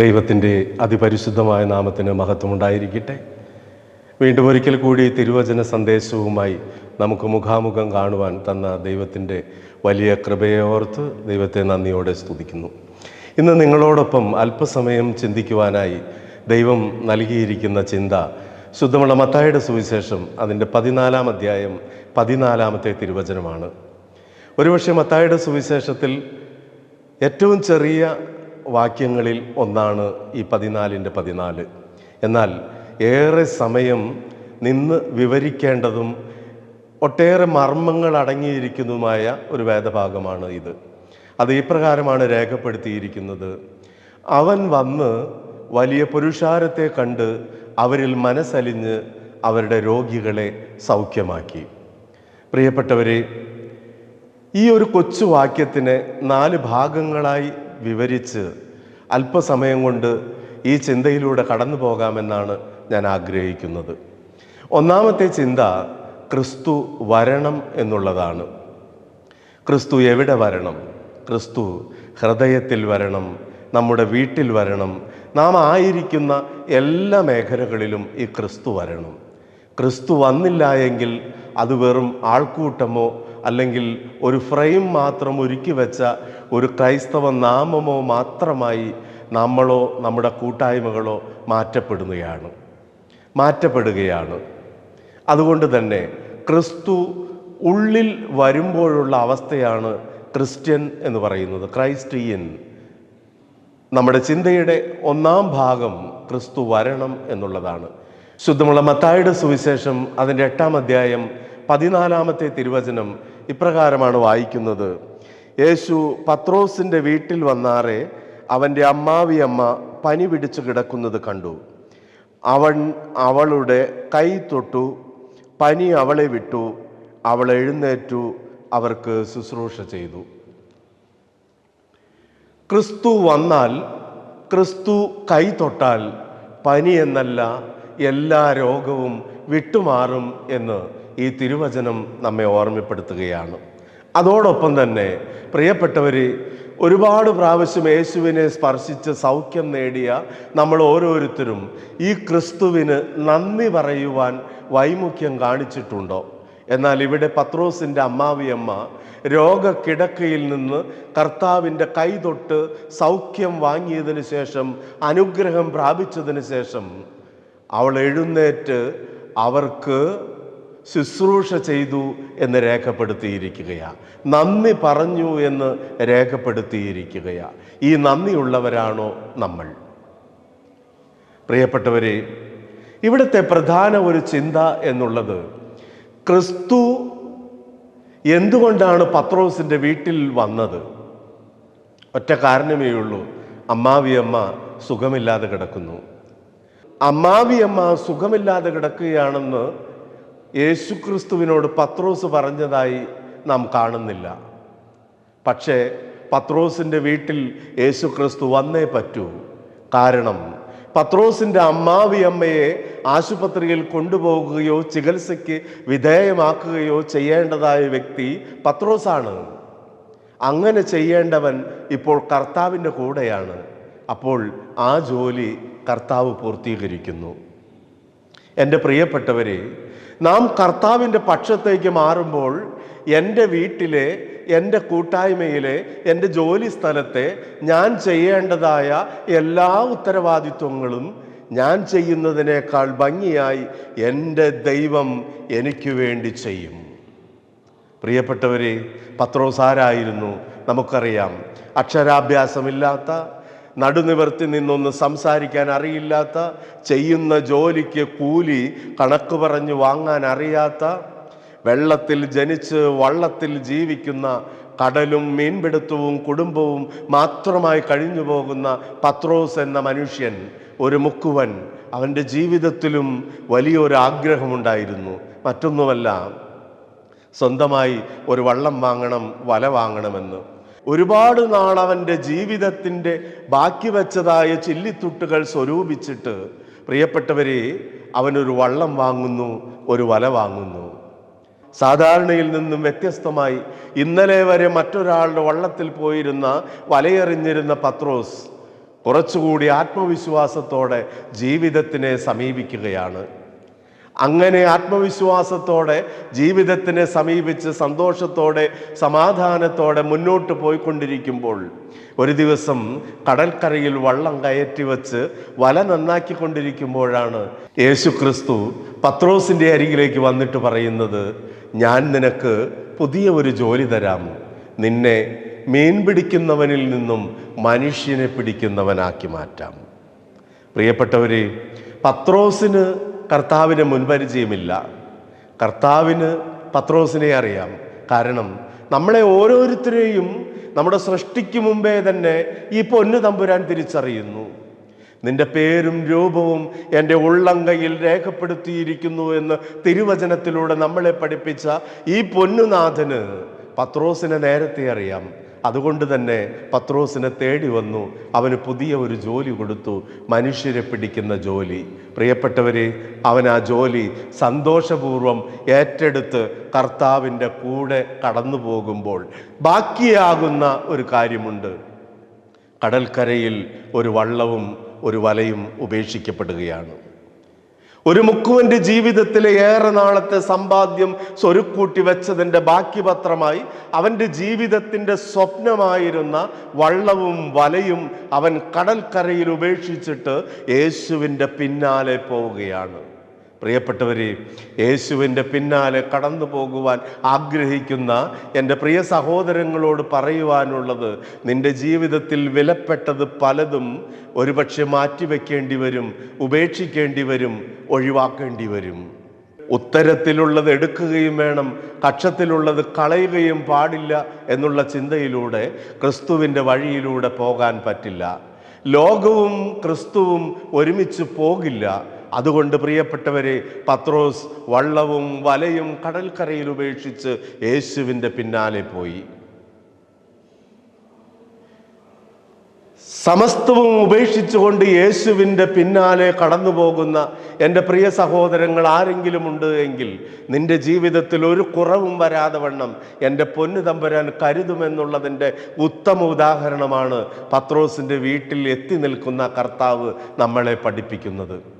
ദൈവത്തിന്റെ അതിപരിശുദ്ധമായ നാമത്തിന് മഹത്വമുണ്ടായിരിക്കട്ടെ. വീണ്ടും ഒരിക്കൽ കൂടി തിരുവചന സന്ദേശവുമായി നമുക്ക് മുഖാമുഖം കാണുവാൻ തന്ന ദൈവത്തിന്റെ വലിയ കൃപയെ ഓർത്ത് ദൈവത്തെ നന്ദിയോടെ സ്തുതിക്കുന്നു. ഇന്ന് നിങ്ങളോടൊപ്പം അല്പസമയം ചിന്തിക്കുവാനായി ദൈവം നൽകിയിരിക്കുന്ന ചിന്ത ശുദ്ധമുള്ള മത്തായുടെ സുവിശേഷം അതിന്റെ പതിനാലാം അധ്യായം പതിനാലാമത്തെ തിരുവചനമാണ്. ഒരുപക്ഷെ മത്തായുടെ സുവിശേഷത്തിൽ ഏറ്റവും ചെറിയ വാക്യങ്ങളിൽ ഒന്നാണ് ഈ പതിനാലിന്റെ പതിനാല്. എന്നാൽ ഏറെ സമയം നിന്ന് വിവരിക്കേണ്ടതും ഒട്ടേറെ മർമ്മങ്ങൾ അടങ്ങിയിരിക്കുന്നതുമായ ഒരു വേദഭാഗമാണ് ഇത്. അത് ഇപ്രകാരമാണ് രേഖപ്പെടുത്തിയിരിക്കുന്നത്. അവൻ വന്ന് വലിയ പുരുഷാരത്തെ കണ്ട് അവരിൽ മനസ്സലിഞ്ഞ് അവരുടെ രോഗികളെ സൗഖ്യമാക്കി. പ്രിയപ്പെട്ടവരെ ഈ ഒരു കൊച്ചു വാക്യത്തിനെ നാല് ഭാഗങ്ങളായി വിവരിച്ച് അല്പസമയം കൊണ്ട് ഈ ചിന്തയിലൂടെ കടന്നു പോകാമെന്നാണ് ഞാൻ ആഗ്രഹിക്കുന്നത്. ഒന്നാമത്തെ ചിന്ത ക്രിസ്തു വരണം എന്നുള്ളതാണ്. ക്രിസ്തു എവിടെ വരണം? ക്രിസ്തു ഹൃദയത്തിൽ വരണം നമ്മുടെ വീട്ടിൽ വരണം നാം ആയിരിക്കുന്ന എല്ലാ മേഖലകളിലും ഈ ക്രിസ്തു വരണം. ക്രിസ്തു വന്നില്ല എങ്കിൽ അത് വെറും ആൾക്കൂട്ടമോ അല്ലെങ്കിൽ ഒരു ഫ്രെയിം മാത്രം ഒരുക്കി വെച്ച ഒരു ക്രൈസ്തവ നാമമോ മാത്രമായി നമ്മളോ നമ്മുടെ കൂട്ടായ്മകളോ മാറ്റപ്പെടുകയാണ്. മാറ്റപ്പെടുകയാണ്. അതുകൊണ്ട് തന്നെ ക്രിസ്തു ഉള്ളിൽ വരുമ്പോഴുള്ള അവസ്ഥയാണ് ക്രിസ്ത്യൻ എന്ന് പറയുന്നത് ക്രൈസ്റ്റിയൻ നമ്മുടെ ചിന്തയുടെ ഒന്നാം ഭാഗം ക്രിസ്തു വരണം എന്നുള്ളതാണ്. ശുദ്ധമുള്ള മത്തായുടെ സുവിശേഷം അതിന്റെ എട്ടാം അധ്യായം പതിനാലാമത്തെ തിരുവചനം ഇപ്രകാരമാണ് വായിക്കുന്നത്. യേശു പത്രോസിന്റെ വീട്ടിൽ വന്നാറെ അവന്റെ അമ്മാവിയമ്മ പനി പിടിച്ചു കിടക്കുന്നത് കണ്ടു. അവൻ അവളുടെ കൈ തൊട്ടു പനി അവളെ വിട്ടു അവൾ എഴുന്നേറ്റു അവർക്ക് ശുശ്രൂഷ ചെയ്തു. ക്രിസ്തു വന്നാൽ ക്രിസ്തു കൈ തൊട്ടാൽ പനി എന്നല്ല എല്ലാ രോഗവും വിട്ടുമാറും എന്ന് ഈ തിരുവചനം നമ്മെ ഓർമ്മപ്പെടുത്തുകയാണ്. അതോടൊപ്പം തന്നെ പ്രിയപ്പെട്ടവർ ഒരുപാട് പ്രാവശ്യം യേശുവിനെ സ്പർശിച്ച് സൗഖ്യം നേടിയ നമ്മൾ ഓരോരുത്തരും ഈ ക്രിസ്തുവിന് നന്ദി പറയുവാൻ വൈമുഖ്യം കാണിച്ചിട്ടുണ്ടോ? എന്നാൽ ഇവിടെ പത്രോസിന്റെ അമ്മാവിയമ്മ രോഗക്കിടക്കയിൽ നിന്ന് കർത്താവിന്റെ കൈ തൊട്ട് സൗഖ്യം വാങ്ങിയതിന് ശേഷം അനുഗ്രഹം പ്രാപിച്ചതിന് ശേഷം അവൾ എഴുന്നേറ്റ് അവർക്ക് ശുശ്രൂഷ ചെയ്തു എന്ന് രേഖപ്പെടുത്തിയിരിക്കുകയാണ് നന്ദി പറഞ്ഞു എന്ന് രേഖപ്പെടുത്തിയിരിക്കുകയാണ് ഈ നന്ദിയുള്ളവരാണോ നമ്മൾ? പ്രിയപ്പെട്ടവരെ ഇവിടുത്തെ പ്രധാന ഒരു ചിന്ത എന്നുള്ളത് ക്രിസ്തു എന്തുകൊണ്ടാണ് പത്രോസിന്റെ വീട്ടിൽ വന്നത്? ഒറ്റ കാരണമേ ഉള്ളൂ. അമ്മാവിയമ്മ സുഖമില്ലാതെ കിടക്കുന്നു. അമ്മാവിയമ്മ സുഖമില്ലാതെ കിടക്കുകയാണെന്ന് യേശുക്രിസ്തുവിനോട് പത്രോസ് പറഞ്ഞതായി നാം കാണുന്നില്ല. പക്ഷേ പത്രോസിന്റെ വീട്ടിൽ യേശുക്രിസ്തു വന്നേ പറ്റൂ. കാരണം പത്രോസിന്റെ അമ്മാവിയമ്മയെ ആശുപത്രിയിൽ കൊണ്ടുപോകുകയോ ചികിത്സയ്ക്ക് വിധേയമാക്കുകയോ ചെയ്യേണ്ടതായ വ്യക്തി പത്രോസാണ്. അങ്ങനെ ചെയ്യേണ്ടവൻ ഇപ്പോൾ കർത്താവിന്റെ കൂടെയാണ്. അപ്പോൾ ആ ജോലി കർത്താവ് പൂർത്തീകരിക്കുന്നു. എന്റെ പ്രിയപ്പെട്ടവരെ നാം കർത്താവിന്റെ പക്ഷത്തേക്ക് മാറുമ്പോൾ എന്റെ വീട്ടിലെ എന്റെ കൂട്ടായ്മയിലെ എന്റെ ജോലി സ്ഥലത്തെ ഞാൻ ചെയ്യേണ്ടതായ എല്ലാ ഉത്തരവാദിത്വങ്ങളും ഞാൻ ചെയ്യുന്നതിനേക്കാൾ ഭംഗിയായി എന്റെ ദൈവം എനിക്ക് വേണ്ടി ചെയ്യും. പ്രിയപ്പെട്ടവരെ പത്രോസാരായിരുന്നു നമുക്കറിയാം. അക്ഷരാഭ്യാസമില്ലാത്ത നടുനിവർത്തി നിന്നൊന്ന് സംസാരിക്കാൻ അറിയില്ലാത്ത ചെയ്യുന്ന ജോലിക്ക് കൂലി കണക്ക് പറഞ്ഞു വാങ്ങാൻ അറിയാത്ത വെള്ളത്തിൽ ജനിച്ച് വള്ളത്തിൽ ജീവിക്കുന്ന കടലും മീൻപിടുത്തവും കുടുംബവും മാത്രമായി കഴിഞ്ഞു പോകുന്ന പത്രോസ് എന്ന മനുഷ്യൻ ഒരു മുക്കുവൻ അവന്റെ ജീവിതത്തിലും വലിയൊരു ആഗ്രഹമുണ്ടായിരുന്നു. മറ്റൊന്നുമല്ല സ്വന്തമായി ഒരു വള്ളം വാങ്ങണം വല വാങ്ങണമെന്ന്. ഒരുപാട് നാൾ അവന്റെ ജീവിതത്തിന്റെ ബാക്കി വെച്ചതായ ചില്ലിത്തുട്ടുകൾ സ്വരൂപിച്ചിട്ട് പ്രിയപ്പെട്ടവരെ അവനൊരു വള്ളം വാങ്ങുന്നു ഒരു വല വാങ്ങുന്നു. സാധാരണയിൽ നിന്നും വ്യത്യസ്തമായി ഇന്നലെ വരെ മറ്റൊരാളുടെ വള്ളത്തിൽ പോയിരുന്ന വലയെറിഞ്ഞിരുന്ന പത്രോസ് കുറച്ചുകൂടി ആത്മവിശ്വാസത്തോടെ ജീവിതത്തിനെ സമീപിക്കുകയാണ്. അങ്ങനെ ആത്മവിശ്വാസത്തോടെ ജീവിതത്തിനെ സമീപിച്ച് സന്തോഷത്തോടെ സമാധാനത്തോടെ മുന്നോട്ട് പോയിക്കൊണ്ടിരിക്കുമ്പോൾ ഒരു ദിവസം കടൽക്കരയിൽ വള്ളം കയറ്റി വച്ച് വല നന്നാക്കിക്കൊണ്ടിരിക്കുമ്പോഴാണ് യേശു ക്രിസ്തു പത്രോസിന്റെ അരികിലേക്ക് വന്നിട്ട് പറയുന്നത് ഞാൻ നിനക്ക് പുതിയ ഒരു ജോലി തരാം. നിന്നെ മീൻ പിടിക്കുന്നവനിൽ നിന്നും മനുഷ്യനെ പിടിക്കുന്നവനാക്കി മാറ്റാം. പ്രിയപ്പെട്ടവരെ പത്രോസിന് കർത്താവിന് മുൻപരിചയമില്ല. കർത്താവിന് പത്രോസിനെ അറിയാം. കാരണം നമ്മളെ ഓരോരുത്തരെയും നമ്മുടെ സൃഷ്ടിക്ക് മുമ്പേ തന്നെ ഈ പൊന്നു തമ്പുരാൻ തിരിച്ചറിയുന്നു. നിന്റെ പേരും രൂപവും എന്റെ ഉള്ളങ്കയിൽ രേഖപ്പെടുത്തിയിരിക്കുന്നു എന്ന് തിരുവചനത്തിലൂടെ നമ്മളെ പഠിപ്പിച്ച ഈ പൊന്നുനാഥന് പത്രോസിനെ നേരത്തെ അറിയാം. അതുകൊണ്ട് തന്നെ പത്രോസിനെ തേടി വന്നു. അവന് പുതിയ ഒരു ജോലി കൊടുത്തു. മനുഷ്യരെ പിടിക്കുന്ന ജോലി. പ്രിയപ്പെട്ടവരെ അവൻ ആ ജോലി സന്തോഷപൂർവം ഏറ്റെടുത്ത് കർത്താവിന്റെ കൂടെ കടന്നു പോകുമ്പോൾ ബാക്കിയാകുന്ന ഒരു കാര്യമുണ്ട്. കടൽക്കരയിൽ ഒരു വള്ളവും ഒരു വലയും ഉപേക്ഷിക്കപ്പെടുകയാണ്. ഒരു മുക്കുവന്റെ ജീവിതത്തിലെ ഏറെ നാളത്തെ സമ്പാദ്യം സ്വരുക്കൂട്ടി വെച്ചതിന്റെ ബാക്കി പത്രമായി അവന്റെ ജീവിതത്തിന്റെ സ്വപ്നമായിരുന്ന വള്ളവും വലയും അവൻ കടൽക്കരയിൽ ഉപേക്ഷിച്ചിട്ട് യേശുവിന്റെ പിന്നാലെ പോവുകയാണ്. പ്രിയപ്പെട്ടവരെ യേശുവിന്റെ പിന്നാലെ കടന്നു പോകുവാൻ ആഗ്രഹിക്കുന്ന എന്റെ പ്രിയ സഹോദരങ്ങളോട് പറയുവാനുള്ളത് നിന്റെ ജീവിതത്തിൽ വിലപ്പെട്ടത് പലതും ഒരുപക്ഷെ മാറ്റിവെക്കേണ്ടി വരും ഉപേക്ഷിക്കേണ്ടി വരും ഒഴിവാക്കേണ്ടി വരും. ഉത്തരത്തിലുള്ളത് എടുക്കുകയും വേണം കക്ഷത്തിലുള്ളത് കളയുകയും പാടില്ല എന്നുള്ള ചിന്തയിലൂടെ ക്രിസ്തുവിന്റെ വഴിയിലൂടെ പോകാൻ പറ്റില്ല. ലോകവും ക്രിസ്തുവും ഒരുമിച്ച് പോകില്ല. അതുകൊണ്ട് പ്രിയപ്പെട്ടവരെ പത്രോസ് വള്ളവും വലയും കടൽക്കരയിൽ ഉപേക്ഷിച്ച് യേശുവിന്റെ പിന്നാലെ പോയി. സമസ്തവും ഉപേക്ഷിച്ചുകൊണ്ട് യേശുവിന്റെ പിന്നാലെ കടന്നു പോകുന്ന എന്റെ പ്രിയ സഹോദരങ്ങൾ ആരെങ്കിലും ഉണ്ട് എങ്കിൽ നിന്റെ ജീവിതത്തിൽ ഒരു കുറവും വരാതെ വണ്ണം എന്റെ പൊന്നു തമ്പുരാൻ കരുതുമെന്നുള്ളതിന്റെ ഉത്തമ ഉദാഹരണമാണ് പത്രോസിന്റെ വീട്ടിൽ എത്തി നിൽക്കുന്ന കർത്താവ് നമ്മളെ പഠിപ്പിക്കുന്നത്.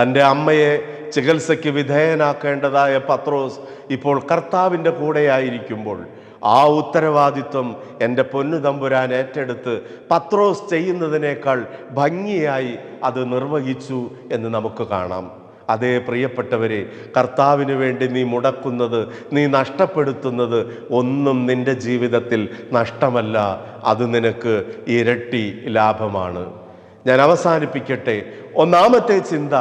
തന്റെ അമ്മയെ ചികിത്സയ്ക്ക് വിധേയനാക്കേണ്ടതായ പത്രോസ് ഇപ്പോൾ കർത്താവിന്റെ കൂടെയായിരിക്കുമ്പോൾ ആ ഉത്തരവാദിത്വം എന്റെ പൊന്നു തമ്പുരാൻ ഏറ്റെടുത്ത് പത്രോസ് ചെയ്യുന്നതിനേക്കാൾ ഭംഗിയായി അത് നിർവഹിച്ചു എന്ന് നമുക്ക് കാണാം. അതേ പ്രിയപ്പെട്ടവരെ കർത്താവിന് വേണ്ടി നീ മുടക്കുന്നത് നീ നഷ്ടപ്പെടുത്തുന്നത് ഒന്നും നിന്റെ ജീവിതത്തിൽ നഷ്ടമല്ല. അത് നിനക്ക് ഇരട്ടി ലാഭമാണ്. ഞാൻ അവസാനിപ്പിക്കട്ടെ. ഒന്നാമത്തെ ചിന്ത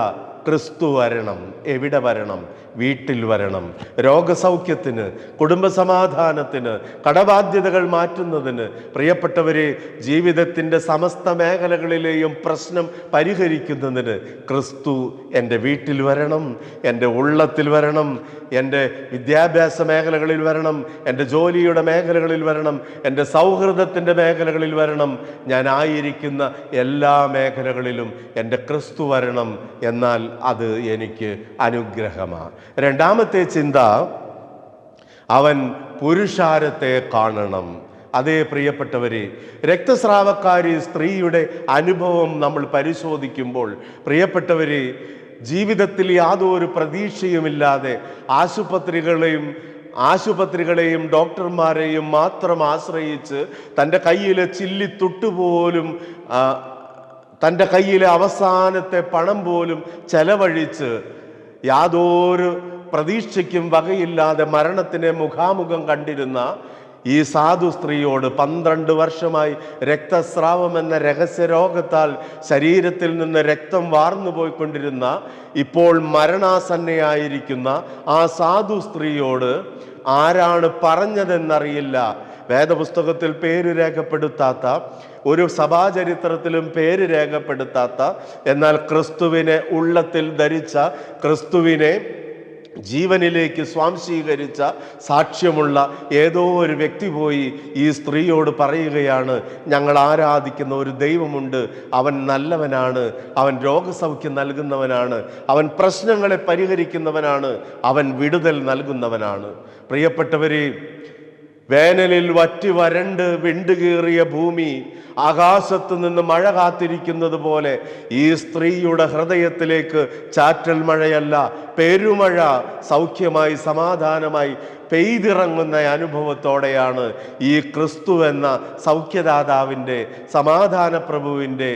ക്രിസ്തു വരണം. എവിടെ വരണം? വീട്ടിൽ വരണം. രോഗസൗഖ്യത്തിന് കുടുംബസമാധാനത്തിന് കടബാധ്യതകൾ മാറ്റുന്നതിന് പ്രിയപ്പെട്ടവരെ ജീവിതത്തിന്റെ സമസ്ത മേഖലകളിലെയും പ്രശ്നം പരിഹരിക്കുന്നതിന് ക്രിസ്തു എന്റെ വീട്ടിൽ വരണം എന്റെ ഉള്ളത്തിൽ വരണം എന്റെ വിദ്യാഭ്യാസ മേഖലകളിൽ വരണം എന്റെ ജോലിയുടെ മേഖലകളിൽ വരണം എന്റെ സൗഹൃദത്തിന്റെ മേഖലകളിൽ വരണം. ഞാനായിരിക്കുന്ന എല്ലാ മേഖലകളിലും എന്റെ ക്രിസ്തു വരണം എന്നാൽ അത് എനിക്ക് അനുഗ്രഹമാണ്. രണ്ടാമത്തെ ചിന്ത അവൻ പുരുഷാരത്തെ കാണണം. അതേ പ്രിയപ്പെട്ടവരെ രക്തസ്രാവക്കാരി സ്ത്രീയുടെ അനുഭവം നമ്മൾ പരിശോധിക്കുമ്പോൾ പ്രിയപ്പെട്ടവരെ ജീവിതത്തിൽ യാതൊരു പ്രതീക്ഷയുമില്ലാതെ ആശുപത്രികളെയും ആശുപത്രികളെയും ഡോക്ടർമാരെയും മാത്രം ആശ്രയിച്ച് തന്റെ കയ്യിലെ ചില്ലിത്തുട്ടുപോലും തൊട്ടുപോലും തന്റെ കയ്യിലെ അവസാനത്തെ പണം പോലും ചെലവഴിച്ച് യാതൊരു പ്രതീക്ഷയ്ക്കും വകയില്ലാതെ മരണത്തിനെ മുഖാമുഖം കണ്ടിരുന്ന ഈ സാധു സ്ത്രീയോട് പന്ത്രണ്ട് വർഷമായി രക്തസ്രാവം എന്ന രഹസ്യരോഗത്താൽ ശരീരത്തിൽ നിന്ന് രക്തം വാർന്നു പോയിക്കൊണ്ടിരുന്ന ഇപ്പോൾ മരണാസന്നയായിരിക്കുന്ന ആ സാധു സ്ത്രീയോട് ആരാണ് പറഞ്ഞതെന്നറിയില്ല. വേദപുസ്തകത്തിൽ പേര് രേഖപ്പെടുത്താത്ത ഒരു സഭാചരിത്രത്തിലും പേര് രേഖപ്പെടുത്താത്ത എന്നാൽ ക്രിസ്തുവിനെ ഉള്ളത്തിൽ ധരിച്ച ക്രിസ്തുവിനെ ജീവനിലേക്ക് സ്വാംശീകരിച്ച സാക്ഷ്യമുള്ള ഏതോ ഒരു വ്യക്തി പോയി ഈ സ്ത്രീയോട് പറയുകയാണ് ഞങ്ങൾ ആരാധിക്കുന്ന ഒരു ദൈവമുണ്ട്. അവൻ നല്ലവനാണ്. അവൻ രോഗസൗഖ്യം നൽകുന്നവനാണ്. അവൻ പ്രശ്നങ്ങളെ പരിഹരിക്കുന്നവനാണ്. അവൻ വിടുതൽ നൽകുന്നവനാണ്. പ്രിയപ്പെട്ടവരെ വേനലിൽ വറ്റി വരണ്ട് വിണ്ടുകീറിയ ഭൂമി ആകാശത്തു നിന്ന് മഴ കാത്തിരിക്കുന്നത് പോലെ ഈ സ്ത്രീയുടെ ഹൃദയത്തിലേക്ക് ചാറ്റൽ മഴയല്ല പെരുമഴ സൗഖ്യമായി സമാധാനമായി പെയ്തിറങ്ങുന്ന അനുഭവത്തോടെയാണ് ഈ ക്രിസ്തു എന്ന സൗഖ്യദാതാവിന്റെ സമാധാന പ്രഭുവിന്റെ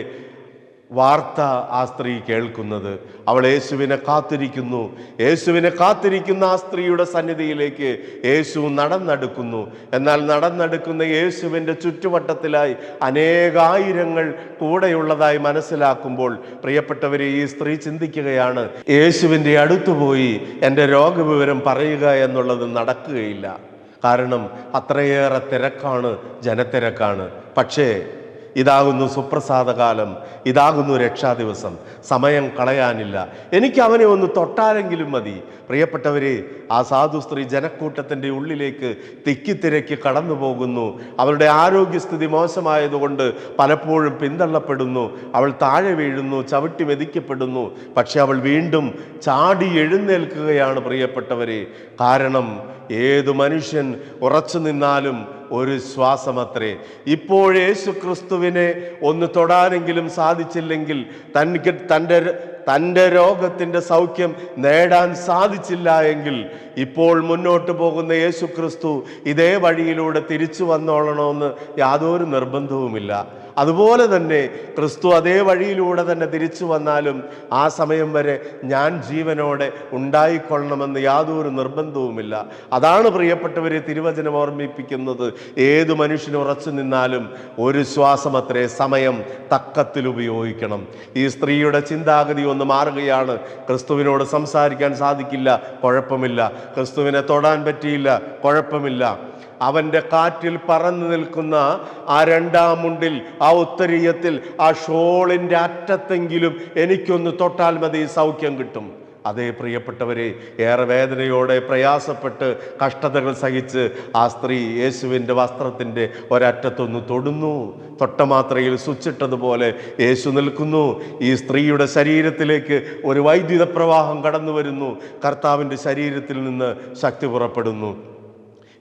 വാർത്ത ആ സ്ത്രീ കേൾക്കുന്നത്. അവൾ യേശുവിനെ കാത്തിരിക്കുന്നു. യേശുവിനെ കാത്തിരിക്കുന്ന ആ സ്ത്രീയുടെ സന്നിധിയിലേക്ക് യേശു നടന്നെടുക്കുന്നു. എന്നാൽ നടന്നെടുക്കുന്ന യേശുവിന്റെ ചുറ്റുവട്ടത്തിലായി അനേകായിരങ്ങൾ കൂടെയുള്ളതായി മനസ്സിലാക്കുമ്പോൾ പ്രിയപ്പെട്ടവരെ ഈ സ്ത്രീ ചിന്തിക്കുകയാണ് യേശുവിന്റെ അടുത്തുപോയി എന്റെ രോഗവിവരം പറയുക എന്നുള്ളത് നടക്കുകയില്ല. കാരണം അത്രയേറെ തിരക്കാണ് ജനത്തിരക്കാണ്. പക്ഷേ ഇതാകുന്നു സുപ്രസാദകാലം ഇതാകുന്നു രക്ഷാദിവസം. സമയം കളയാനില്ല. എനിക്ക് അവനെ ഒന്ന് തൊട്ടാലെങ്കിലും മതി. പ്രിയപ്പെട്ടവരെ ആ സാധു സ്ത്രീ ജനക്കൂട്ടത്തിന്റെ ഉള്ളിലേക്ക് തിക്കിത്തിരക്കി കടന്നു പോകുന്നു അവളുടെ ആരോഗ്യസ്ഥിതി മോശമായതുകൊണ്ട് പലപ്പോഴും പിന്തള്ളപ്പെടുന്നു. അവൾ താഴെ വീഴുന്നു ചവിട്ടി മെതിക്കപ്പെടുന്നു. പക്ഷെ അവൾ വീണ്ടും ചാടി എഴുന്നേൽക്കുകയാണ് പ്രിയപ്പെട്ടവരെ. കാരണം ഏതു മനുഷ്യൻ ഉറച്ചു നിന്നാലും ഒരു ശ്വാസമത്രേ. ഇപ്പോൾ യേശു ക്രിസ്തുവിനെ ഒന്ന് തൊടാനെങ്കിലും സാധിച്ചില്ലെങ്കിൽ തനിക്ക് തന്റെ തന്റെ രോഗത്തിന്റെ സൗഖ്യം നേടാൻ സാധിച്ചില്ല എങ്കിൽ ഇപ്പോൾ മുന്നോട്ട് പോകുന്ന യേശു ക്രിസ്തു ഇതേ വഴിയിലൂടെ തിരിച്ചു വന്നോളണമെന്ന് യാതൊരു നിർബന്ധവുമില്ല. അതുപോലെ തന്നെ ക്രിസ്തു അതേ വഴിയിലൂടെ തന്നെ തിരിച്ചു വന്നാലും ആ സമയം വരെ ഞാൻ ജീവനോടെ ഉണ്ടായിക്കൊള്ളണമെന്ന് യാതൊരു നിർബന്ധവുമില്ല. അതാണ് പ്രിയപ്പെട്ടവരെ തിരുവചനം ഓർമ്മിപ്പിക്കുന്നത്. ഏതു മനുഷ്യന് ഉറച്ചു നിന്നാലും ഒരു ശ്വാസം അത്രേ സമയം തക്കത്തിൽ ഉപയോഗിക്കണം. ഈ സ്ത്രീയുടെ ചിന്താഗതി ഒന്ന് മാറുകയാണ്. ക്രിസ്തുവിനോട് സംസാരിക്കാൻ സാധിക്കില്ല കുഴപ്പമില്ല. ക്രിസ്തുവിനെ തൊടാൻ പറ്റിയില്ല കുഴപ്പമില്ല. അവന്റെ കാറ്റിൽ പറന്നു നിൽക്കുന്ന ആ രണ്ടാം മുണ്ടിൽ ആ ഉത്തരീയത്തിൽ ആ ഷോളിന്റെ അറ്റത്തെങ്കിലും എനിക്കൊന്ന് തൊട്ടാൽ മതി സൗഖ്യം കിട്ടും. അതേ പ്രിയപ്പെട്ടവരെ ഏറെ വേദനയോടെ പ്രയാസപ്പെട്ട് കഷ്ടതകൾ സഹിച്ച് ആ സ്ത്രീ യേശുവിന്റെ വസ്ത്രത്തിന്റെ ഒരറ്റത്തൊന്ന് തൊടുന്നു. തൊട്ടമാത്രയിൽ സ്വിച്ചിട്ടതുപോലെ യേശു നിൽക്കുന്നു. ഈ സ്ത്രീയുടെ ശരീരത്തിലേക്ക് ഒരു വൈദ്യുത പ്രവാഹം കടന്നു വരുന്നു കർത്താവിന്റെ ശരീരത്തിൽ നിന്ന് ശക്തി പുറപ്പെടുന്നു.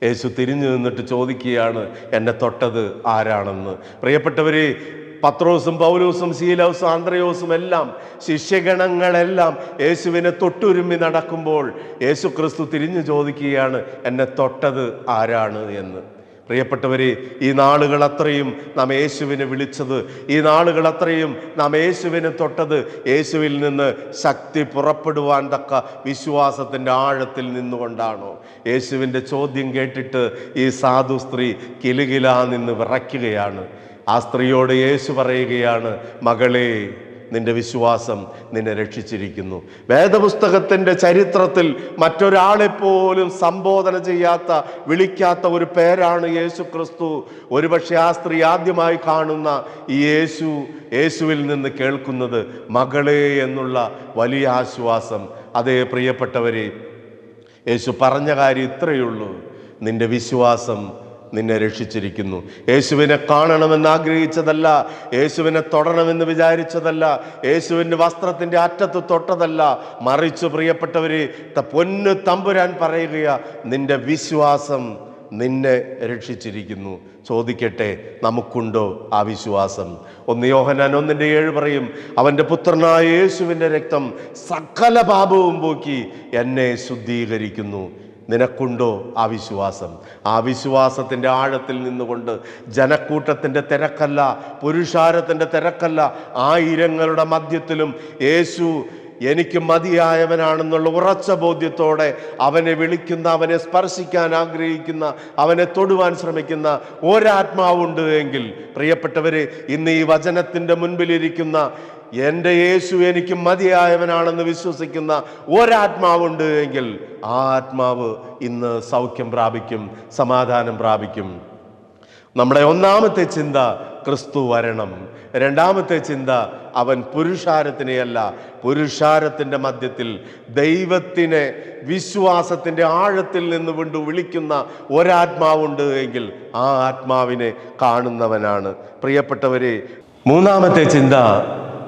യേശു തിരിഞ്ഞു നിന്നിട്ട് ചോദിക്കുകയാണ് എന്നെ തൊട്ടത് ആരാണെന്ന്? പ്രിയപ്പെട്ടവരെ പത്രോസും പൗലോസും ശീലൗസും ആന്ത്രയോസും എല്ലാം ശിഷ്യഗണങ്ങളെല്ലാം യേശുവിനെ തൊട്ടുരുമ്മി നടക്കുമ്പോൾ യേശു ക്രിസ്തു തിരിഞ്ഞു ചോദിക്കുകയാണ് എന്നെ തൊട്ടത് ആരാണ്? എന്ന്. പ്രിയപ്പെട്ടവരെ ഈ നാളുകൾ അത്രയും നാം യേശുവിനെ വിളിച്ചത് ഈ നാളുകൾ അത്രയും നാം യേശുവിനെ തൊട്ടത് യേശുവിൽ നിന്ന് ശക്തി പുറപ്പെടുവാൻ തക്ക വിശ്വാസത്തിന്റെ ആഴത്തിൽ നിന്നുകൊണ്ടാണോ? യേശുവിന്റെ ചോദ്യം കേട്ടിട്ട് ഈ സാധു സ്ത്രീ കിലുകിലാ നിന്ന് വിറയ്ക്കുകയാണ്. ആ സ്ത്രീയോട് യേശു പറയുകയാണ് മകളെ നിന്റെ വിശ്വാസം നിന്നെ രക്ഷിച്ചിരിക്കുന്നു. വേദപുസ്തകത്തിന്റെ ചരിത്രത്തിൽ മറ്റൊരാളെപ്പോലും സംബോധന ചെയ്യാത്ത വിളിക്കാത്ത ഒരു പേരാണ് യേശു ക്രിസ്തു ഒരുപക്ഷെ ആ സ്ത്രീ ആദ്യമായി കാണുന്ന ഈ യേശു യേശുവിൽ നിന്ന് കേൾക്കുന്നത് മകളെ എന്നുള്ള വലിയ ആശ്വാസം. അതേ പ്രിയപ്പെട്ടവരെ യേശു പറഞ്ഞ കാര്യം ഇത്രയേ ഉള്ളൂ. നിന്റെ വിശ്വാസം നിന്നെ രക്ഷിച്ചിരിക്കുന്നു. യേശുവിനെ കാണണമെന്ന് ആഗ്രഹിച്ചതല്ല യേശുവിനെ തൊടണമെന്ന് വിചാരിച്ചതല്ല യേശുവിന്റെ വസ്ത്രത്തിന്റെ അറ്റത്ത് തൊട്ടതല്ല. മറിച്ച് പ്രിയപ്പെട്ടവർ പൊന്ന് തമ്പുരാൻ പറയുകയാ നിന്റെ വിശ്വാസം നിന്നെ രക്ഷിച്ചിരിക്കുന്നു. ചോദിക്കട്ടെ നമുക്കുണ്ടോ ആ വിശ്വാസം? ഒന്ന് യോഹനാൻ ഒന്നിന്റെ ഏഴ് പറയും അവന്റെ പുത്രനായ യേശുവിന്റെ രക്തം സകല പാപവും പോക്കി എന്നെ ശുദ്ധീകരിക്കുന്നു. നിനക്കുണ്ടോ ആ വിശ്വാസം? ആ വിശ്വാസത്തിന്റെ ആഴത്തിൽ നിന്നുകൊണ്ട് ജനക്കൂട്ടത്തിന്റെ തിരക്കല്ല പുരുഷാരത്തിന്റെ തിരക്കല്ല ആയിരങ്ങളുടെ മധ്യത്തിലും യേശു എനിക്ക് മതിയായവനാണെന്നുള്ള ഉറച്ച ബോധ്യത്തോടെ അവനെ വിളിക്കുന്ന അവനെ സ്പർശിക്കാൻ ആഗ്രഹിക്കുന്ന അവനെ തൊടുവാൻ ശ്രമിക്കുന്ന ഒരാത്മാവുണ്ട് എങ്കിൽ പ്രിയപ്പെട്ടവരെ ഇന്ന് ഈ വചനത്തിന്റെ മുൻപിലിരിക്കുന്ന എന്റെ യേശു എനിക്ക് മതിയായവനാണെന്ന് വിശ്വസിക്കുന്ന ഒരാത്മാവുണ്ട് എങ്കിൽ ആ ആത്മാവ് ഇന്ന് സൗഖ്യം പ്രാപിക്കും സമാധാനം പ്രാപിക്കും. നമ്മുടെ ഒന്നാമത്തെ ചിന്ത ക്രിസ്തു വരണം. രണ്ടാമത്തെ ചിന്ത അവൻ പുരുഷാരത്തിനെയല്ല. പുരുഷാരത്തിന്റെ മധ്യത്തിൽ ദൈവത്തിനെ വിശ്വാസത്തിന്റെ ആഴത്തിൽ നിന്ന് കൊണ്ട് വിളിക്കുന്ന ഒരാത്മാവുണ്ട് എങ്കിൽ ആ ആത്മാവിനെ കാണുന്നവനാണ്. പ്രിയപ്പെട്ടവരെ മൂന്നാമത്തെ ചിന്ത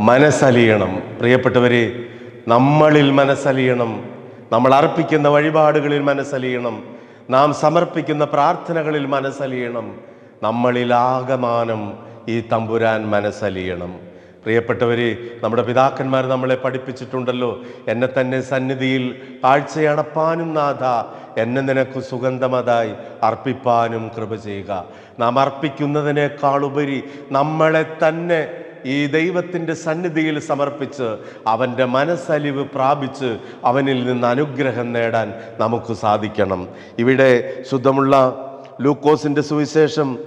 മനസ്സലിയണം. പ്രിയപ്പെട്ടവരെ നമ്മളിൽ മനസ്സലിയണം. നമ്മൾ അർപ്പിക്കുന്ന വഴിപാടുകളിൽ മനസ്സലിയണം. നാം സമർപ്പിക്കുന്ന പ്രാർത്ഥനകളിൽ മനസ്സലിയണം. നമ്മളിൽ ആകമാനം ഈ തമ്പുരാൻ മനസ്സലിയണം. പ്രിയപ്പെട്ടവരെ നമ്മുടെ പിതാക്കന്മാർ നമ്മളെ പഠിപ്പിച്ചിട്ടുണ്ടല്ലോ. എന്നെ തന്നെ സന്നിധിയിൽ കാഴ്ചയടപ്പാനും നാഥ. എന്നെ നിനക്ക് സുഗന്ധമതായി അർപ്പിപ്പാനും കൃപ ചെയ്യുക. നാം അർപ്പിക്കുന്നതിനേക്കാളുപരി നമ്മളെ തന്നെ ഈ ദൈവത്തിന്റെ സന്നിധിയിൽ സമർപ്പിച്ച് അവന്റെ മനസ്സലിവ് പ്രാപിച്ച് അവനിൽ നിന്ന് അനുഗ്രഹം നേടാൻ നമുക്ക് സാധിക്കണം. ഇവിടെ ശുദ്ധമുള്ള ലൂക്കോസിന്റെ സുവിശേഷം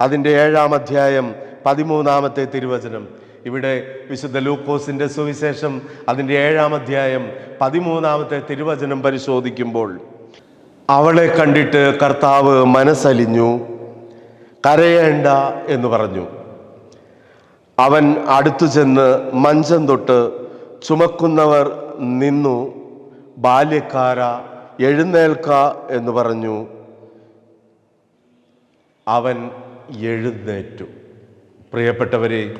അതിന്റെ ഏഴാം അധ്യായം പതിമൂന്നാമത്തെ തിരുവചനം. ഇവിടെ വിശുദ്ധ ലൂക്കോസിന്റെ സുവിശേഷം അതിന്റെ ഏഴാം അധ്യായം പതിമൂന്നാമത്തെ തിരുവചനം പരിശോധിക്കുമ്പോൾ അവളെ കണ്ടിട്ട് കർത്താവ് മനസ്സലിഞ്ഞു കരയേണ്ട എന്ന് പറഞ്ഞു. അവൻ അടുത്തു ചെന്ന് മഞ്ചം തൊട്ട് ചുമക്കുന്നവർ നിന്നു ബാല്യക്കാര എഴുന്നേൽക്ക എന്ന് പറഞ്ഞു. അവൻ എഴുന്നേറ്റു. പ്രിയപ്പെട്ടവരെ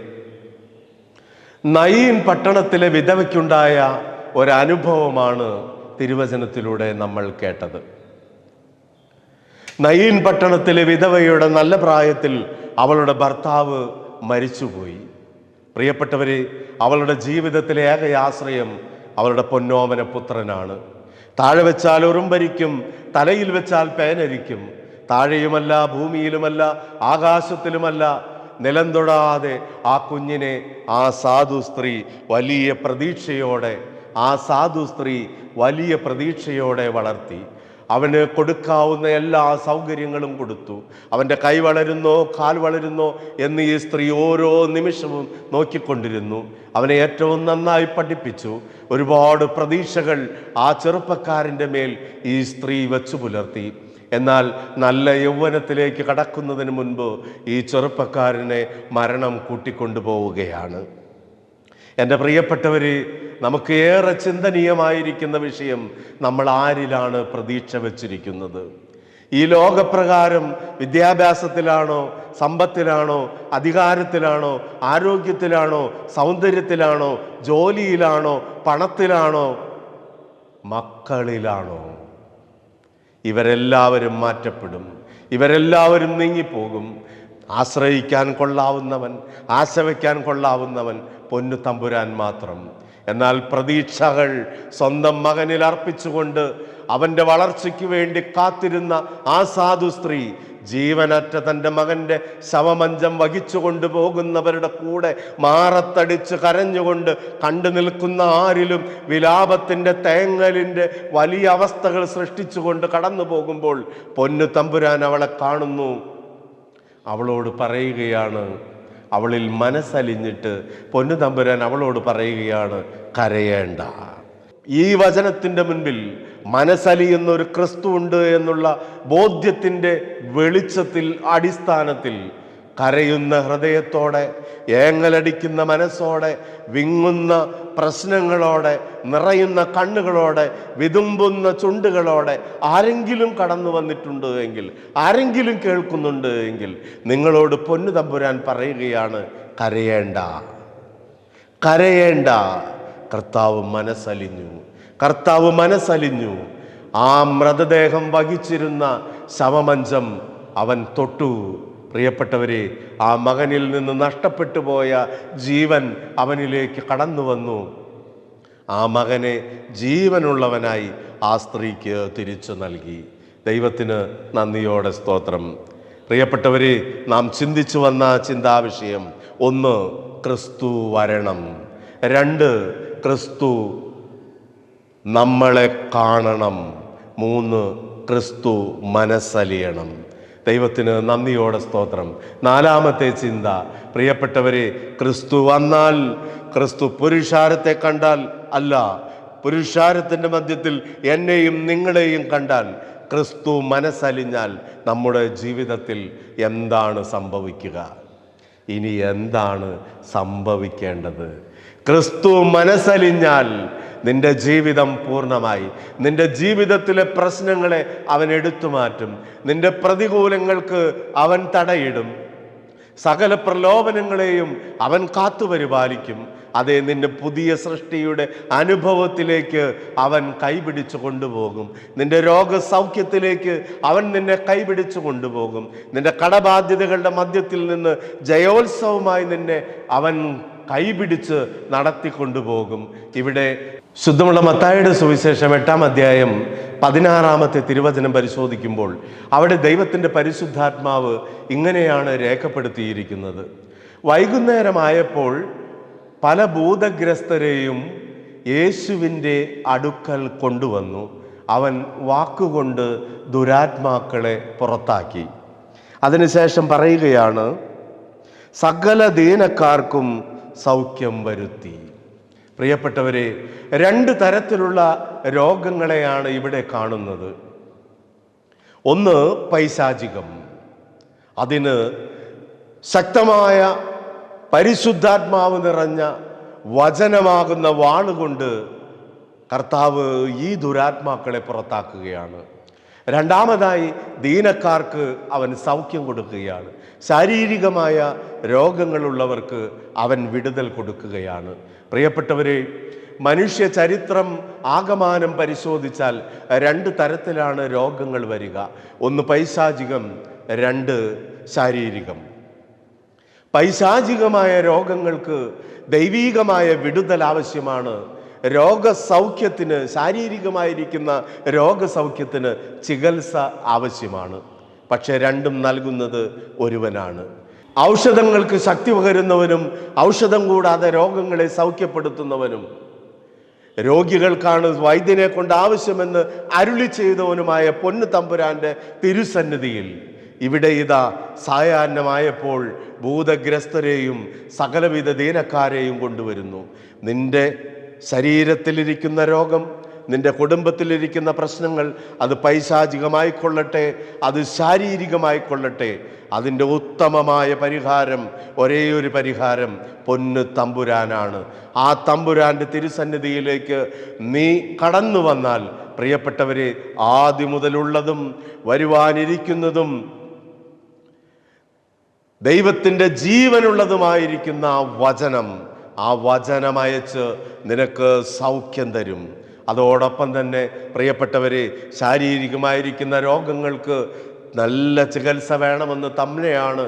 നയീൻ പട്ടണത്തിലെ വിധവയ്ക്കുണ്ടായ ഒരനുഭവമാണ് തിരുവചനത്തിലൂടെ നമ്മൾ കേട്ടത്. നയീൻ പട്ടണത്തിലെ വിധവയുടെ നല്ല പ്രായത്തിൽ അവളുടെ ഭർത്താവ് മരിച്ചുപോയി. പ്രിയപ്പെട്ടവരെ അവളുടെ ജീവിതത്തിലെ ഏക ആശ്രയം അവളുടെ പൊന്നോമന പുത്രനാണ്. താഴെ വെച്ചാൽ ഉറുമ്പരിക്കും തലയിൽ വെച്ചാൽ പേനരിക്കും. താഴെയുമല്ല ഭൂമിയിലുമല്ല ആകാശത്തിലുമല്ല നിലം തൊടാതെ ആ കുഞ്ഞിനെ ആ സാധു സ്ത്രീ വലിയ പ്രതീക്ഷയോടെ ആ സാധു സ്ത്രീ വലിയ പ്രതീക്ഷയോടെ വളർത്തി. അവന് കൊടുക്കാവുന്ന എല്ലാ സൗകര്യങ്ങളും കൊടുത്തു. അവന്റെ കൈ വളരുന്നോ കാൽ വളരുന്നോ എന്ന് ഈ സ്ത്രീ ഓരോ നിമിഷവും നോക്കിക്കൊണ്ടിരുന്നു. അവനെ ഏറ്റവും നന്നായി പഠിപ്പിച്ചു. ഒരുപാട് പ്രതീക്ഷകൾ ആ ചെറുപ്പക്കാരന്റെ മേൽ ഈ സ്ത്രീ വെച്ചു പുലർത്തി. എന്നാൽ നല്ല യൗവനത്തിലേക്ക് കടക്കുന്നതിന് മുൻപ് ഈ ചെറുപ്പക്കാരനെ മരണം കൂട്ടിക്കൊണ്ടുപോവുകയാണ്. എന്റെ പ്രിയപ്പെട്ടവര് നമുക്ക് ഏറെ ചിന്തനീയമായിരിക്കുന്ന വിഷയം നമ്മൾ ആരിലാണ് പ്രതീക്ഷ വച്ചിരിക്കുന്നത്? ഈ ലോകപ്രകാരം വിദ്യാഭ്യാസത്തിലാണോ സമ്പത്തിലാണോ അധികാരത്തിലാണോ ആരോഗ്യത്തിലാണോ സൗന്ദര്യത്തിലാണോ ജോലിയിലാണോ പണത്തിലാണോ മക്കളിലാണോ? ഇവരെല്ലാവരും മാറ്റപ്പെടും. ഇവരെല്ലാവരും നീങ്ങിപ്പോകും. ആശ്രയിക്കാൻ കൊള്ളാവുന്നവൻ ആശ വയ്ക്കാൻ കൊള്ളാവുന്നവൻ പൊന്നു തമ്പുരാൻ മാത്രം. എന്നാൽ പ്രതീക്ഷകൾ സ്വന്തം മകനിൽ അർപ്പിച്ചുകൊണ്ട് അവന്റെ വളർച്ചയ്ക്ക് വേണ്ടി കാത്തിരുന്ന ആ സാധു സ്ത്രീ ജീവനറ്റ തന്റെ മകന്റെ ശവമഞ്ചം വഹിച്ചു കൊണ്ടുപോകുന്നവരുടെ കൂടെ മാറത്തടിച്ച് കരഞ്ഞുകൊണ്ട് കണ്ടു നിൽക്കുന്ന ആരിലും വിലാപത്തിന്റെ തേങ്ങലിന്റെ വലിയ അവസ്ഥകൾ സൃഷ്ടിച്ചുകൊണ്ട് കടന്നു പോകുമ്പോൾ പൊന്നു തമ്പുരാൻ അവളെ കാണുന്നു. അവളോട് പറയുകയാണ് അവളിൽ മനസ്സലിഞ്ഞിട്ട് പൊന്നു തമ്പുരാൻ അവളോട് പറയുകയാണ് കരയേണ്ട. ഈ വചനത്തിന്റെ മുൻപിൽ മനസ്സലിയുന്ന ഒരു ക്രിസ്തു ഉണ്ട് എന്നുള്ള ബോധ്യത്തിന്റെ വെളിച്ചത്തിൽ അടിസ്ഥാനത്തിൽ കരയുന്ന ഹൃദയത്തോടെ ഏങ്ങലടിക്കുന്ന മനസ്സോടെ വിങ്ങുന്ന പ്രശ്നങ്ങളോടെ നിറയുന്ന കണ്ണുകളോടെ വിതുമ്പുന്ന ചുണ്ടുകളോടെ ആരെങ്കിലും കടന്നു വന്നിട്ടുണ്ട് എങ്കിൽ ആരെങ്കിലും കേൾക്കുന്നുണ്ട് എങ്കിൽ നിങ്ങളോട് പൊന്നു തമ്പുരാൻ പറയുകയാണ് കരയേണ്ട കരയേണ്ട കർത്താവ് മനസ്സലിഞ്ഞു കർത്താവ് മനസ്സലിഞ്ഞു. ആ മൃതദേഹം വഹിച്ചിരുന്ന ശവമഞ്ചം അവൻ തൊട്ടു. പ്രിയപ്പെട്ടവരെ ആ മകനിൽ നിന്ന് നഷ്ടപ്പെട്ടു പോയ ജീവൻ അവനിലേക്ക് കടന്നു വന്നു. ആ മകനെ ജീവനുള്ളവനായി ആ സ്ത്രീക്ക് തിരിച്ചു നൽകി. ദൈവത്തിന് നന്ദിയോടെ സ്തോത്രം. പ്രിയപ്പെട്ടവരെ നാം ചിന്തിച്ചു വന്ന ചിന്താവിഷയം ഒന്ന് ക്രിസ്തു വരണം. രണ്ട് ക്രിസ്തു നമ്മളെ കാണണം. മൂന്ന് ക്രിസ്തു മനസ്സലിയണം. ദൈവത്തിന് നന്ദിയോടെ സ്തോത്രം. നാലാമത്തെ ചിന്ത പ്രിയപ്പെട്ടവരെ ക്രിസ്തു വന്നാൽ ക്രിസ്തു പുരുഷാരത്തെ കണ്ടാൽ അല്ല പുരുഷാരത്തിന്റെ മധ്യത്തിൽ എന്നെയും നിങ്ങളെയും കണ്ടാൽ ക്രിസ്തു മനസ്സലിഞ്ഞാൽ നമ്മുടെ ജീവിതത്തിൽ എന്താണ് സംഭവിക്കുക? ഇനി എന്താണ് സംഭവിക്കേണ്ടത്? ക്രിസ്തു മനസ്സലിഞ്ഞാൽ നിന്റെ ജീവിതം പൂർണമായി. നിന്റെ ജീവിതത്തിലെ പ്രശ്നങ്ങളെ അവൻ എടുത്തു മാറ്റും. നിന്റെ പ്രതികൂലങ്ങൾക്ക് അവൻ തടയിടും. സകല പ്രലോഭനങ്ങളെയും അവൻ കാത്തുപരിപാലിക്കും അതേ നിന്റെ പുതിയ സൃഷ്ടിയുടെ അനുഭവത്തിലേക്ക് അവൻ കൈപിടിച്ചു കൊണ്ടുപോകും. നിന്റെ രോഗസൗഖ്യത്തിലേക്ക് അവൻ നിന്നെ കൈപിടിച്ചു കൊണ്ടുപോകും. നിന്റെ കടബാധ്യതകളുടെ മധ്യത്തിൽ നിന്ന് ജയോത്സവമായി നിന്നെ അവൻ കൈപിടിച്ച് നടത്തിക്കൊണ്ടുപോകും. ഇവിടെ ശുദ്ധമുള്ള മത്തായുടെ സുവിശേഷം എട്ടാം അധ്യായം പതിനാറാമത്തെ തിരുവചനം പരിശോധിക്കുമ്പോൾ അവിടെ ദൈവത്തിന്റെ പരിശുദ്ധാത്മാവ് ഇങ്ങനെയാണ് രേഖപ്പെടുത്തിയിരിക്കുന്നത്. വൈകുന്നേരമായപ്പോൾ പല ഭൂതഗ്രസ്തരെയും യേശുവിന്റെ അടുക്കൽ കൊണ്ടുവന്നു. അവൻ വാക്കുകൊണ്ട് ദുരാത്മാക്കളെ പുറത്താക്കി. അതിനുശേഷം പറയുകയാണ് സകല ദീനക്കാർക്കും സൗഖ്യം വരുത്തി. പ്രിയപ്പെട്ടവരെ രണ്ട് തരത്തിലുള്ള രോഗങ്ങളെയാണ് ഇവിടെ കാണുന്നത്. ഒന്ന് പൈശാചികം. അതിന് ശക്തമായ പരിശുദ്ധാത്മാവ് നിറഞ്ഞ വചനമാകുന്ന വാളുകൊണ്ട് കർത്താവ് ഈ ദുരാത്മാക്കളെ പുറത്താക്കുകയാണ്. രണ്ടാമതായി ദീനക്കാർക്ക് അവൻ സൗഖ്യം കൊടുക്കുകയാണ്. ശാരീരികമായ രോഗങ്ങളുള്ളവർക്ക് അവൻ വിടുതൽ കൊടുക്കുകയാണ്. പ്രിയപ്പെട്ടവരെ മനുഷ്യ ചരിത്രം ആകമാനം പരിശോധിച്ചാൽ രണ്ട് തരത്തിലാണ് രോഗങ്ങൾ വരിക. ഒന്ന് പൈശാചികം രണ്ട് ശാരീരികം. പൈശാചികമായ രോഗങ്ങൾക്ക് ദൈവീകമായ വിടുതൽ ആവശ്യമാണ്. രോഗസൗഖ്യത്തിന് ശാരീരികമായിരിക്കുന്ന രോഗസൗഖ്യത്തിന് ചികിത്സ ആവശ്യമാണ്. പക്ഷെ രണ്ടും നൽകുന്നത് ഒരുവനാണ്. ഔഷധങ്ങൾക്ക് ശക്തി പകരുന്നവനും ഔഷധം കൂടാതെ രോഗങ്ങളെ സൗഖ്യപ്പെടുത്തുന്നവനും രോഗികൾക്കാണ് വൈദ്യനെ കൊണ്ട് ആവശ്യമെന്ന് അരുളി ചെയ്തവനുമായ പൊന്നു തമ്പുരാന്റെ തിരുസന്നിധിയിൽ. ഇവിടെ ഇതാ സായാഹ്നമായപ്പോൾ ഭൂതഗ്രസ്തരെയും സകലവിധ ദീനക്കാരെയും കൊണ്ടുവരുന്നു. നിന്റെ ശരീരത്തിലിരിക്കുന്ന രോഗം നിന്റെ കുടുംബത്തിലിരിക്കുന്ന പ്രശ്നങ്ങൾ അത് പൈശാചികമായിക്കൊള്ളട്ടെ അത് ശാരീരികമായിക്കൊള്ളട്ടെ അതിന്റെ ഉത്തമമായ പരിഹാരം ഒരേ ഒരു പരിഹാരം പൊന്ന് തമ്പുരാനാണ്. ആ തമ്പുരാന്റെ തിരുസന്നിധിയിലേക്ക് നീ കടന്നു വന്നാൽ പ്രിയപ്പെട്ടവരെ ആദ്യം മുതലുള്ളതും വരുവാനിരിക്കുന്നതും ദൈവത്തിന്റെ ജീവനുള്ളതുമായിരിക്കുന്ന ആ വചനം ആ വചനം അയച്ച് നിനക്ക് സൗഖ്യം തരും. അതോടൊപ്പം തന്നെ പ്രിയപ്പെട്ടവരെ ശാരീരികമായിരിക്കുന്ന രോഗങ്ങൾക്ക് നല്ല ചികിത്സ വേണമെന്ന് തന്നെയാണ്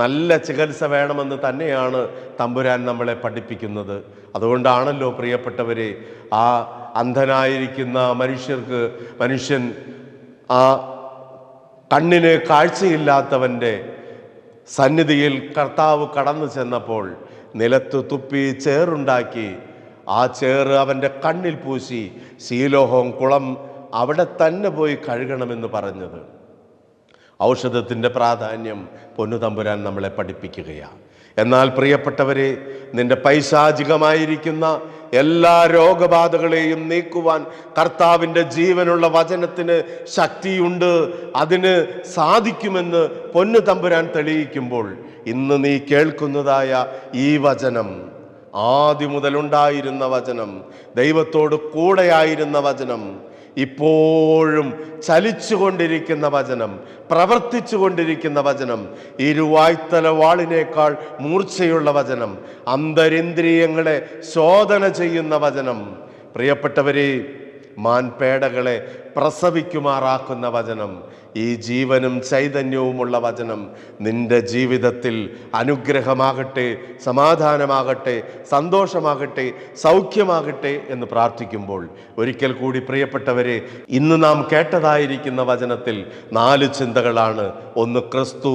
നല്ല ചികിത്സ വേണമെന്ന് തന്നെയാണ് തമ്പുരാൻ നമ്മളെ പഠിപ്പിക്കുന്നത്. അതുകൊണ്ടാണല്ലോ പ്രിയപ്പെട്ടവരെ ആ അന്ധനായിരിക്കുന്ന മനുഷ്യർക്ക് മനുഷ്യൻ ആ കണ്ണിന് കാഴ്ചയില്ലാത്തവന്റെ സന്നിധിയിൽ കർത്താവ് കടന്നു ചെന്നപ്പോൾ നിലത്ത് തുപ്പി ചേറുണ്ടാക്കി. ആ ചേറ് അവന്റെ കണ്ണിൽ പൂശി. ശീലോഹോം കുളം അവിടെ തന്നെ പോയി കഴുകണമെന്ന് പറഞ്ഞത്. ഔഷധത്തിന്റെ പ്രാധാന്യം പൊന്നുതമ്പുരാൻ നമ്മളെ പഠിപ്പിക്കുകയാണ് എന്നാൽ പ്രിയപ്പെട്ടവരെ നിന്റെ പൈശാചികമായിരിക്കുന്ന എല്ലാ രോഗബാധകളെയും നീക്കുവാൻ കർത്താവിന്റെ ജീവനുള്ള വചനത്തിന് ശക്തിയുണ്ട്. അതിന് സാധിക്കുമെന്ന് പൊന്നു തമ്പുരാൻ തെളിയിക്കുമ്പോൾ ഇന്ന് നീ കേൾക്കുന്നതായ ഈ വചനം ആദ്യം മുതലുണ്ടായിരുന്ന വചനം ദൈവത്തോട് കൂടെയായിരുന്ന വചനം ഇപ്പോഴും ചലിച്ചുകൊണ്ടിരിക്കുന്ന വചനം പ്രവർത്തിച്ചു കൊണ്ടിരിക്കുന്ന വചനം ഇരുവായ്ത്തല വാളിനേക്കാൾ മൂർച്ചയുള്ള വചനം അന്തരിന്ദ്രിയങ്ങളെ ശോധന ചെയ്യുന്ന വചനം. പ്രിയപ്പെട്ടവരെ മാൻപേടകളെ പ്രസവിക്കുമാറാക്കുന്ന വചനം ഈ ജീവനും ചൈതന്യവുമുള്ള വചനം നിന്റെ ജീവിതത്തിൽ അനുഗ്രഹമാകട്ടെ സമാധാനമാകട്ടെ സന്തോഷമാകട്ടെ സൗഖ്യമാകട്ടെ എന്ന് പ്രാർത്ഥിക്കുമ്പോൾ ഒരിക്കൽ കൂടി പ്രിയപ്പെട്ടവരെ ഇന്ന് നാം കേട്ടതായിരിക്കുന്ന വചനത്തിൽ നാല് ചിന്തകളാണ്. ഒന്ന് ക്രിസ്തു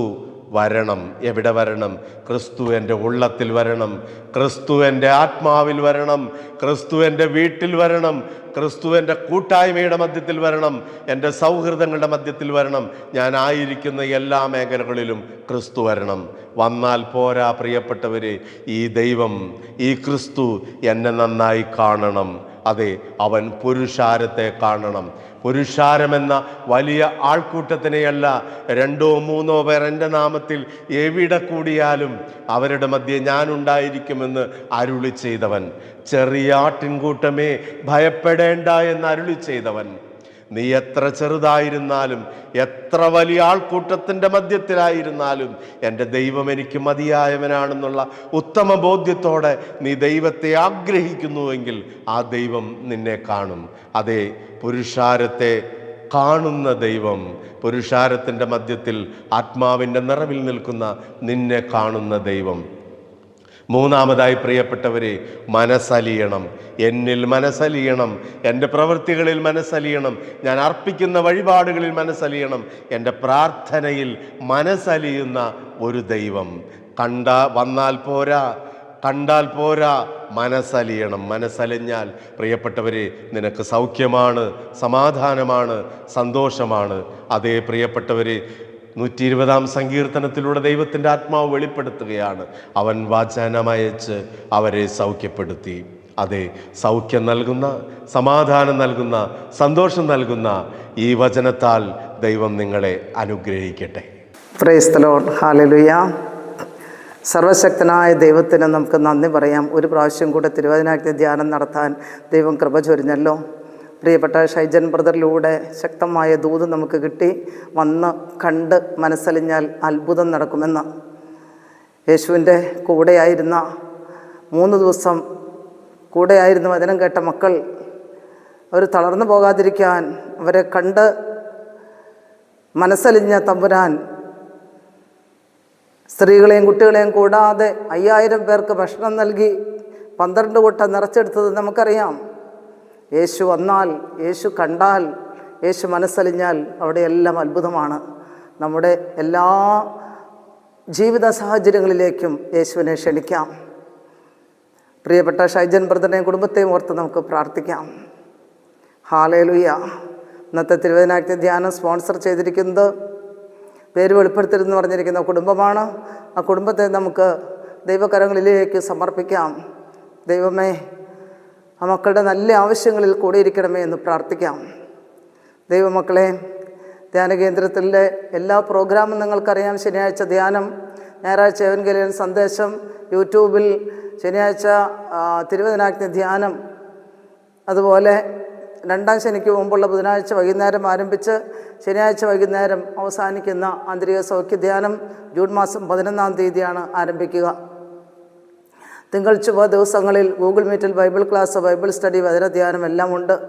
വരണം. എവിടെ വരണം? ക്രിസ്തു എന്റെ ഉള്ളത്തിൽ വരണം. ക്രിസ്തു എന്റെ ആത്മാവിൽ വരണം. ക്രിസ്തു എന്റെ വീട്ടിൽ വരണം. ക്രിസ്തു എന്റെ കൂട്ടായ്മയുടെ മധ്യത്തിൽ വരണം. എന്റെ സൗഹൃദങ്ങളുടെ മധ്യത്തിൽ വരണം. ഞാൻ ആയിരിക്കുന്ന എല്ലാ മേഖലകളിലും ക്രിസ്തു വരണം. വന്നാൽ പോരാ പ്രിയപ്പെട്ടവരെ ഈ ദൈവം ഈ ക്രിസ്തു എന്നെ നന്നായി കാണണം. അതെ അവൻ പുരുഷാരത്തെ കാണണം. പുരുഷാരമെന്ന വലിയ ആൾക്കൂട്ടത്തിനെയല്ല രണ്ടോ മൂന്നോ പേർ എന്റെ നാമത്തിൽ എവിടെ കൂടിയാലും അവരുടെ മധ്യേ ഞാനുണ്ടായിരിക്കുമെന്ന് അരുളി ചെയ്തവൻ. ചെറിയ ആട്ടിൻകൂട്ടമേ ഭയപ്പെടേണ്ട എന്ന് അരുളി ചെയ്തവൻ. നീ എത്ര ചെറുതായിരുന്നാലും എത്ര വലിയ ആൾക്കൂട്ടത്തിന്റെ മധ്യത്തിലായിരുന്നാലും എന്റെ ദൈവം എനിക്ക് മതിയായവനാണെന്നുള്ള ഉത്തമ ബോധ്യത്തോടെ നീ ദൈവത്തെ ആഗ്രഹിക്കുന്നുവെങ്കിൽ ആ ദൈവം നിന്നെ കാണും. അതെ പുരുഷാരത്തെ കാണുന്ന ദൈവം പുരുഷാരത്തിന്റെ മധ്യത്തിൽ ആത്മാവിന്റെ നിറവിൽ നിൽക്കുന്ന നിന്നെ കാണുന്ന ദൈവം. മൂന്നാമതായി പ്രിയപ്പെട്ടവരെ മനസ്സലിയണം. എന്നിൽ മനസ്സലിയണം. എന്റെ പ്രവൃത്തികളിൽ മനസ്സലിയണം. ഞാൻ അർപ്പിക്കുന്ന വഴിപാടുകളിൽ മനസ്സലിയണം. എന്റെ പ്രാർത്ഥനയിൽ മനസ്സലിയുന്ന ഒരു ദൈവം. കണ്ട വന്നാൽ പോരാ. കണ്ടാൽ പോരാ. മനസ്സലിയണം. മനസ്സലിഞ്ഞാൽ പ്രിയപ്പെട്ടവരെ നിനക്ക് സൗഖ്യമാണ് സമാധാനമാണ് സന്തോഷമാണ്. അതേ പ്രിയപ്പെട്ടവരെ നൂറ്റി ഇരുപതാം സങ്കീർത്തനത്തിലൂടെ ദൈവത്തിന്റെ ആത്മാവ് വെളിപ്പെടുത്തുകയാണ്. അവൻ വാചാനമയച്ച് അവരെ സൗഖ്യപ്പെടുത്തി. അതെ സൗഖ്യം നൽകുന്ന സമാധാനം നൽകുന്ന സന്തോഷം നൽകുന്ന ഈ വചനത്താൽ ദൈവം നിങ്ങളെ അനുഗ്രഹിക്കട്ടെ. സർവശക്തനായ ദൈവത്തിന് നമുക്ക് നന്ദി പറയാം. ഒരു പ്രാവശ്യം കൂടെ തിരുവചനാക്തി ധ്യാനം നടത്താൻ ദൈവം കൃപ ചൊരിഞ്ഞല്ലോ. പ്രിയപ്പെട്ട ഷൈജൻ ബ്രദറിലൂടെ ശക്തമായ ദൂത് നമുക്ക് കിട്ടി. വന്ന് കണ്ട് മനസ്സലിഞ്ഞാൽ അത്ഭുതം നടക്കുമെന്ന്. യേശുവിന്റെ കൂടെയായിരുന്ന മൂന്ന് ദിവസം കൂടെയായിരുന്ന വചനം കേട്ട മക്കൾ. അവർ തളർന്നു പോകാതിരിക്കാൻ അവരെ കണ്ട് മനസ്സലിഞ്ഞ തമ്പുരാൻ സ്ത്രീകളെയും കുട്ടികളെയും കൂടാതെ അയ്യായിരം പേർക്ക് ഭക്ഷണം നൽകി പന്ത്രണ്ട് കൂട്ടം നിറച്ചെടുത്തത് നമുക്കറിയാം. യേശു വന്നാൽ യേശു കണ്ടാൽ യേശു മനസ്സലിഞ്ഞാൽ അവിടെയെല്ലാം അത്ഭുതമാണ്. നമ്മുടെ എല്ലാ ജീവിത സാഹചര്യങ്ങളിലേക്കും യേശുവിനെ ക്ഷണിക്കാം. പ്രിയപ്പെട്ട ഷൈജൻ ബ്രദറിനെയും കുടുംബത്തെയും ഓർത്ത് നമുക്ക് പ്രാർത്ഥിക്കാം. ഹാലേലുയ. ഇന്നത്തെ തിരുവേദനാഴ്ച ധ്യാനം സ്പോൺസർ ചെയ്തിരിക്കുന്നത് പേര് വെളിപ്പെടുത്തരുതെന്ന് പറഞ്ഞിരിക്കുന്ന കുടുംബമാണ്. ആ കുടുംബത്തെ നമുക്ക് ദൈവകരങ്ങളിലേക്ക് സമർപ്പിക്കാം. ദൈവമേ ആ മക്കളുടെ നല്ല ആവശ്യങ്ങളിൽ കൂടിയിരിക്കണമേ എന്ന് പ്രാർത്ഥിക്കാം. ദൈവമക്കളെ ധ്യാന കേന്ദ്രത്തിലെ എല്ലാ പ്രോഗ്രാമും നിങ്ങൾക്കറിയാം. ശനിയാഴ്ച ധ്യാനം ഞായറാഴ്ച ഏവൻഗലിയൻ സന്ദേശം യൂട്യൂബിൽ ശനിയാഴ്ച ആ, ധ്യാനം. അതുപോലെ രണ്ടാം ശനിക്ക് മുമ്പുള്ള ബുധനാഴ്ച വൈകുന്നേരം ആരംഭിച്ച് ശനിയാഴ്ച വൈകുന്നേരം അവസാനിക്കുന്ന ആന്തരിക സൗഖ്യ ധ്യാനം ജൂൺ മാസം പതിനൊന്നാം തീയതിയാണ് ആരംഭിക്കുക. തിങ്കൾ ചൊവ്വ ദിവസങ്ങളിൽ ഗൂഗിൾ മീറ്റിൽ ബൈബിൾ ക്ലാസ് ബൈബിൾ സ്റ്റഡി വചനധ്യാനം എല്ലാം ഉണ്ട്.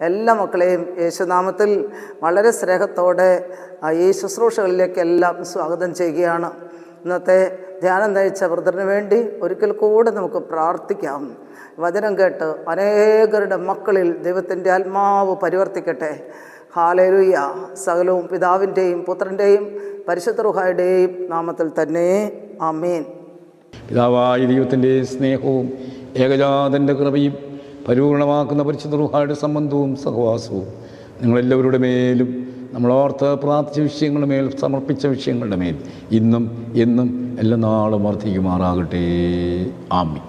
എല്ലാ മക്കളെയും യേശുനാമത്തിൽ വളരെ സ്നേഹത്തോടെ ഈ ശുശ്രൂഷകളിലേക്കെല്ലാം സ്വാഗതം ചെയ്യുകയാണ്. ഇന്നത്തെ ധ്യാനം നയിച്ച വൃദ്ധന് വേണ്ടി ഒരിക്കൽ കൂടെ നമുക്ക് പ്രാർത്ഥിക്കാം. വചനം കേട്ട് അനേകരുടെ മക്കളിൽ ദൈവത്തിന്റെ ആത്മാവ് പരിവർത്തിക്കട്ടെ. ഹാലേലുയ്യ സകലവും പിതാവിന്റെയും പുത്രന്റെയും പരിശുദ്ധ റുഹായുടെയും നാമത്തിൽ തന്നെ. ആമീൻ. പിതാവായ ദൈവത്തിന്റെ സ്നേഹവും ഏകജാതന്റെ കൃപയും പരിപൂർണമാക്കുന്ന പരിശുദ്ധ സംബന്ധവും സഹവാസവും നിങ്ങളെല്ലാവരുടെ മേലും നമ്മളോർത്ത് പ്രാർത്ഥിച്ച വിഷയങ്ങളുടെ മേൽ സമർപ്പിച്ച വിഷയങ്ങളുടെ മേൽ ഇന്നും എന്നും എല്ലാ നാളും വർദ്ധിക്കുമാറാകട്ടെ. ആമി